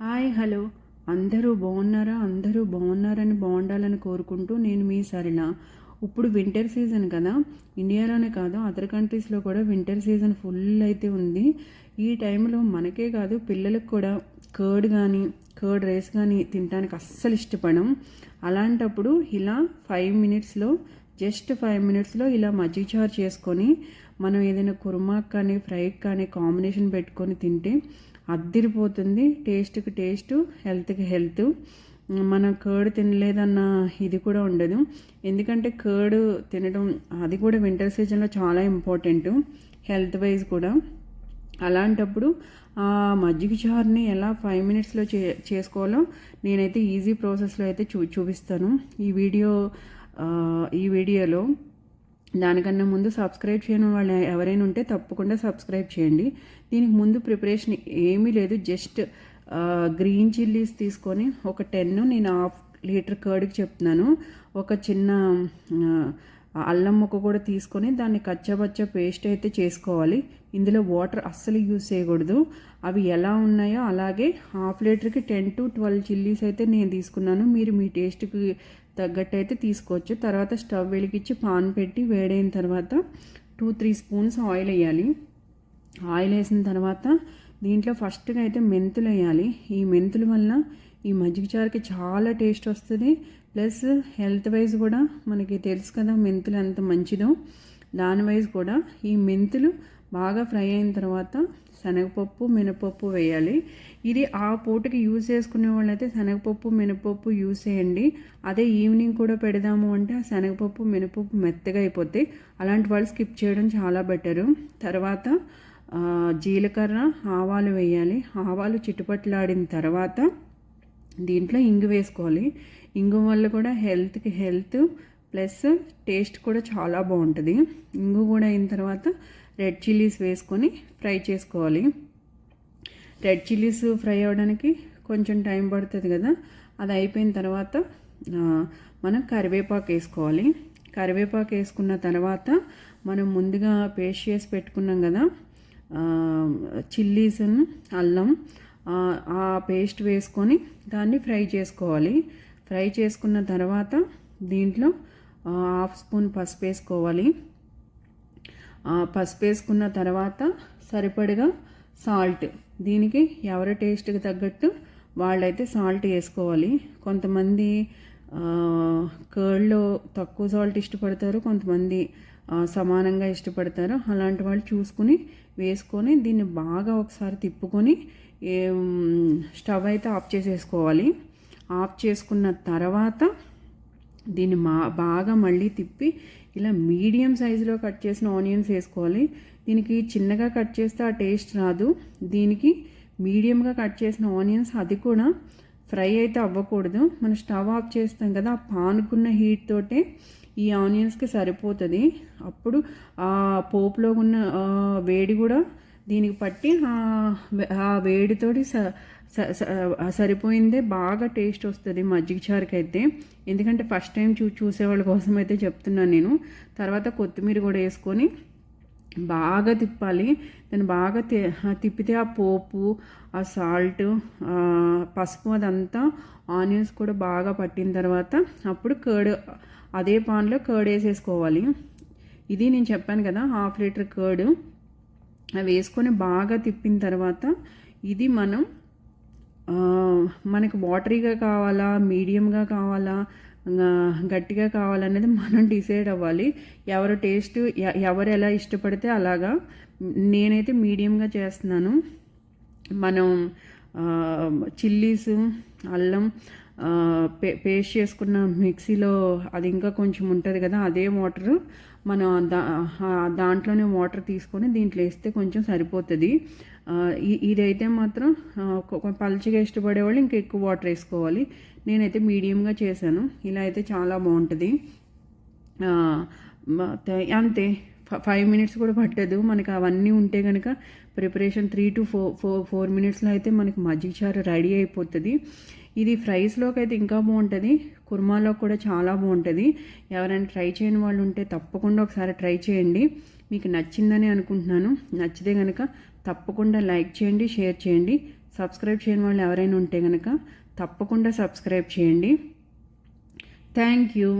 Hi hello. అందరూ బాగున్నారా? అందరూ బాగున్నారని బాగుండాలని కోరుకుంటూ నేను మీ సరిన. ఇప్పుడు వింటర్ సీజన్ కదా. ఇండియాలోనే కాదు అదర్ కంట్రీస్లో కూడా వింటర్ సీజన్ ఫుల్ అయితే ఉంది. ఈ టైంలో మనకే కాదు పిల్లలకు కూడా కర్డ్ కానీ కర్డ్ రైస్ కానీ తినడానికి అస్సలు ఇష్టపడం. అలాంటప్పుడు ఇలా ఫైవ్ మినిట్స్లో జస్ట్ ఫైవ్ మినిట్స్లో ఇలా మజ్జిచారు చేసుకొని మనం ఏదైనా కుర్మాక్ కానీ ఫ్రైకి కానీ కాంబినేషన్ పెట్టుకొని తింటే అద్దిరిపోతుంది. టేస్ట్కి టేస్ట్ హెల్త్కి హెల్త్. మనం కర్డ్ తినలేదన్న ఇది కూడా ఉండదు. ఎందుకంటే కర్డ్ తినడం అది కూడా వింటర్ సీజన్లో చాలా ఇంపార్టెంట్ హెల్త్ వైజ్ కూడా. అలాంటప్పుడు ఆ మజ్జిగ చారుని ఎలా ఫైవ్ మినిట్స్లో చే చేసుకోవాలో నేనైతే ఈజీ ప్రాసెస్లో అయితే చూ చూపిస్తాను. ఈ వీడియో ఈ వీడియోలో దానికన్నా ముందు సబ్స్క్రైబ్ చేయని వాళ్ళు ఎవరైనా ఉంటే తప్పకుండా సబ్స్క్రైబ్ చేయండి. దీనికి ముందు ప్రిపరేషన్ ఏమీ లేదు. జస్ట్ గ్రీన్ చిల్లీస్ తీసుకొని ఒక టెన్ నేను హాఫ్ లీటర్ కర్డ్కి చెప్తున్నాను. ఒక చిన్న అల్లం ముక్క కూడా తీసుకొని దాన్ని కచ్చబచ్చ పేస్ట్ అయితే చేసుకోవాలి. ఇందులో వాటర్ అస్సలు యూజ్ చేయకూడదు. అవి ఎలా ఉన్నాయో అలాగే హాఫ్ లీటర్కి టెన్ టు ట్వెల్వ్ చిల్లీస్ అయితే నేను తీసుకున్నాను. మీరు మీ టేస్ట్కి తగ్గట్టు అయితే తీసుకోవచ్చు. తర్వాత స్టవ్ వెలిగించి పాన్ పెట్టి వేడైన తర్వాత టూ త్రీ స్పూన్స్ ఆయిల్ వేయాలి. ఆయిల్ వేసిన తర్వాత దీంట్లో ఫస్ట్గా అయితే మెంతులు వేయాలి. ఈ మెంతుల వల్ల ఈ మజ్జిగ చారుకి చాలా టేస్ట్ వస్తుంది. ప్లస్ హెల్త్ వైజ్ కూడా మనకి తెలుసు కదా మెంతులు ఎంత మంచిదో. దాని వైజ్ కూడా ఈ మెంతులు బాగా ఫ్రై అయిన తర్వాత శనగపప్పు మినపప్పు వేయాలి. ఇది ఆ పూటకి యూజ్ చేసుకునే వాళ్ళైతే శనగపప్పు మినపప్పు యూజ్ చేయండి. అదే ఈవినింగ్ కూడా పెడదాము అంటే ఆ శనగపప్పు మినపప్పు మెత్తగా అయిపోతే అలాంటి వాళ్ళు స్కిప్ చేయడం చాలా బెటరు. తర్వాత జీలకర్ర ఆవాలు వేయాలి. ఆవాలు చిట్టుపట్లాడిన తర్వాత దీంట్లో ఇంగు వేసుకోవాలి. ఇంగు వల్ల కూడా హెల్త్కి హెల్త్ ప్లస్ టేస్ట్ కూడా చాలా బాగుంటుంది. ఇంగు కూడా అయిన తర్వాత రెడ్ చిల్లీస్ వేసుకొని ఫ్రై చేసుకోవాలి. రెడ్ చిల్లీస్ ఫ్రై అవ్వడానికి కొంచెం టైం పడుతుంది కదా. అది అయిపోయిన తర్వాత మనం కరివేపాకు వేసుకోవాలి. కరివేపాకు వేసుకున్న తర్వాత మనం ముందుగా పేస్ట్ చేసి పెట్టుకున్నాం కదా చిల్లీస్ అల్లం ఆ పేస్ట్ వేసుకొని దాన్ని ఫ్రై చేసుకోవాలి. ఫ్రై చేసుకున్న తర్వాత దీంట్లో హాఫ్ స్పూన్ పసుపు వేసుకోవాలి. పసుపు వేసుకున్న తర్వాత సరిపడిగా సాల్ట్. దీనికి ఎవరి టేస్ట్కి తగ్గట్టు వాళ్ళైతే సాల్ట్ వేసుకోవాలి. కొంతమంది కర్డ్లో తక్కువ సాల్ట్ ఇష్టపడతారు కొంతమంది సమానంగా ఇష్టపడతారు. అలాంటి వాళ్ళు చూసుకుని వేసుకొని దీన్ని బాగా ఒకసారి తిప్పుకొని స్టవ్ అయితే ఆఫ్ చేసేసుకోవాలి. ఆఫ్ చేసుకున్న తర్వాత దీన్ని మా బాగా మళ్ళీ తిప్పి ఇలా మీడియం సైజులో కట్ చేసిన ఆనియన్స్ వేసుకోవాలి. దీనికి చిన్నగా కట్ చేస్తే ఆ టేస్ట్ రాదు. దీనికి మీడియంగా కట్ చేసిన ఆనియన్స్ అది కూడా ఫ్రై అయితే అవ్వకూడదు. మనం స్టవ్ ఆఫ్ చేస్తాం కదా ఆ పానుకున్న హీట్ తోటే ఈ ఆనియన్స్కి సరిపోతుంది. అప్పుడు ఆ పోపులో ఉన్న వేడి కూడా దీనికి పట్టి ఆ వేడితోటి సరిపోయిందే బాగా టేస్ట్ వస్తుంది మజ్జిగ చారుకి అయితే ఎందుకంటే ఫస్ట్ టైం చూ చూసేవాళ్ళ కోసం అయితే చెప్తున్నాను నేను. తర్వాత కొత్తిమీర కూడా వేసుకొని బాగా తిప్పాలి. దాన్ని బాగా తిప్పితే ఆ పోపు ఆ సాల్ట్ పసుపు అదంతా ఆనియన్స్ కూడా బాగా పట్టిన తర్వాత అప్పుడు కర్డ్ అదే పాన్లో కర్డ్ వేసేసుకోవాలి. ఇది నేను చెప్పాను కదా హాఫ్ లీటర్ కర్డ్ అవి వేసుకొని బాగా తిప్పిన తర్వాత ఇది మనం మనకు వాటరీగా కావాలా మీడియంగా కావాలా గట్టిగా కావాలనేది మనం డిసైడ్ అవ్వాలి. ఎవరు టేస్ట్ ఎవరు ఎలా ఇష్టపడితే అలాగా నేనైతే మీడియంగా చేస్తున్నాను. మనం చిల్లీస్ అల్లం పే పేస్ట్ చేసుకున్న మిక్సీలో అది ఇంకా కొంచెం ఉంటుంది కదా అదే వాటరు మనం దా దాంట్లోనే వాటర్ తీసుకొని దీంట్లో వేస్తే కొంచెం సరిపోతుంది. ఇదైతే మాత్రం పలుచగా ఇష్టపడే వాళ్ళు ఇంకా ఎక్కువ వాటర్ వేసుకోవాలి. నేనైతే మీడియంగా చేశాను. ఇలా అయితే చాలా బాగుంటుంది. అంతే. ఫైవ్ మినిట్స్ కూడా పట్టదు. మనకి అవన్నీ ఉంటే కనుక preparation three to four four four మినిట్స్లో అయితే మనకి మజ్జిగ చారు రెడీ అయిపోతుంది. ఇది ఫ్రైస్లోకి అయితే ఇంకా బాగుంటుంది. కుర్మాలో కూడా చాలా బాగుంటుంది. ఎవరైనా ట్రై చేయని వాళ్ళు ఉంటే తప్పకుండా ఒకసారి ట్రై చేయండి. మీకు నచ్చిందని అనుకుంటున్నాను. నచ్చితే కనుక తప్పకుండా లైక్ చేయండి షేర్ చేయండి. సబ్స్క్రైబ్ చేయని వాళ్ళు ఎవరైనా ఉంటే కనుక తప్పకుండా సబ్స్క్రైబ్ చేయండి. Thank you